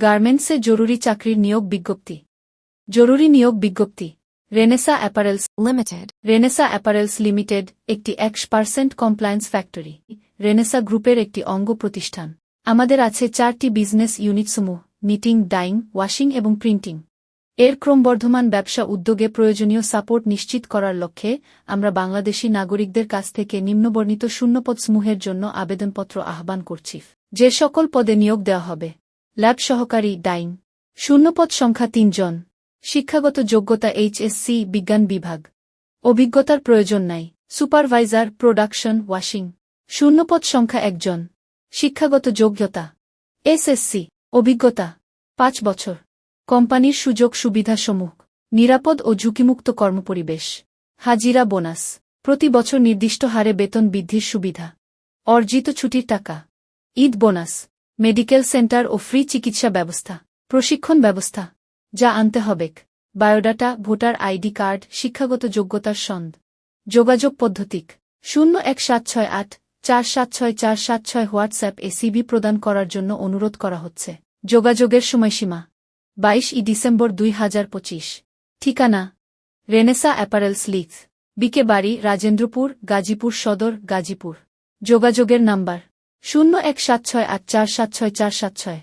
গার্মেন্টসে জরুরি চাকরির নিয়োগ বিজ্ঞপ্তি। জরুরি নিয়োগ বিজ্ঞপ্তি। Renaissance Apparels Limited Renaissance Apparels Limited একটি একশ পার্সেন্ট কমপ্লায়েন্স ফ্যাক্টরি রেনেসা গ্রুপের একটি অঙ্গ প্রতিষ্ঠান। আমাদের আছে চারটি বিজনেস ইউনিটসমূহ নিটিং ডাইং ওয়াশিং এবং প্রিন্টিং এর ক্রমবর্ধমান ব্যবসা উদ্যোগে প্রয়োজনীয় সাপোর্ট নিশ্চিত করার লক্ষ্যে আমরা বাংলাদেশি নাগরিকদের কাছ থেকে নিম্নবর্ণিত শূন্যপদসমূহের জন্য আবেদনপত্র আহ্বান করছি। যে সকল পদে নিয়োগ দেওয়া হবে। ল্যাব সহকারী ডাইং শূন্যপদ সংখ্যা তিনজন। শিক্ষাগত যোগ্যতা এইচএসসি বিজ্ঞান বিভাগ। অভিজ্ঞতার প্রয়োজন নাই। Supervisor, production, washing. শূন্যপদ সংখ্যা একজন। শিক্ষাগত যোগ্যতা। এসএসসি অভিজ্ঞতা। পাঁচ বছর। কোম্পানির সুযোগ সুবিধাসমূহ। নিরাপদ ও ঝুঁকিমুক্ত কর্মপরিবেশ। হাজিরা বোনাস। প্রতি বছর নির্দিষ্ট হারে বেতন বৃদ্ধির সুবিধা। অর্জিত ছুটির টাকা। ঈদ বোনাস। মেডিকেল সেন্টার ও ফ্রি চিকিৎসা ব্যবস্থা, প্রশিক্ষণ ব্যবস্থা, যা আনতে হবেক বায়োডাটা, ভোটার আইডি কার্ড, শিক্ষাগত যোগ্যতার সন্দ। যোগাযোগ পদ্ধতিক শূন্য এক সাত ছয় আট চার সাত ছয় চার সাত ছয় হোয়াটসঅ্যাপ এ সিবি প্রদান করার জন্য অনুরোধ করা হচ্ছে। যোগাযোগের সময়সীমা, বাইশ ই ডিসেম্বর দুই হাজার পঁচিশ। ঠিকানা, রেনেসা অ্যাপারেলস লিথ বিকে বাড়ি রাজেন্দ্রপুর, গাজীপুর সদর, গাজীপুর। যোগাযোগের নাম্বার শূন্য এক সাত ছয় আট চার সাত ছয় চার সাত ছয়।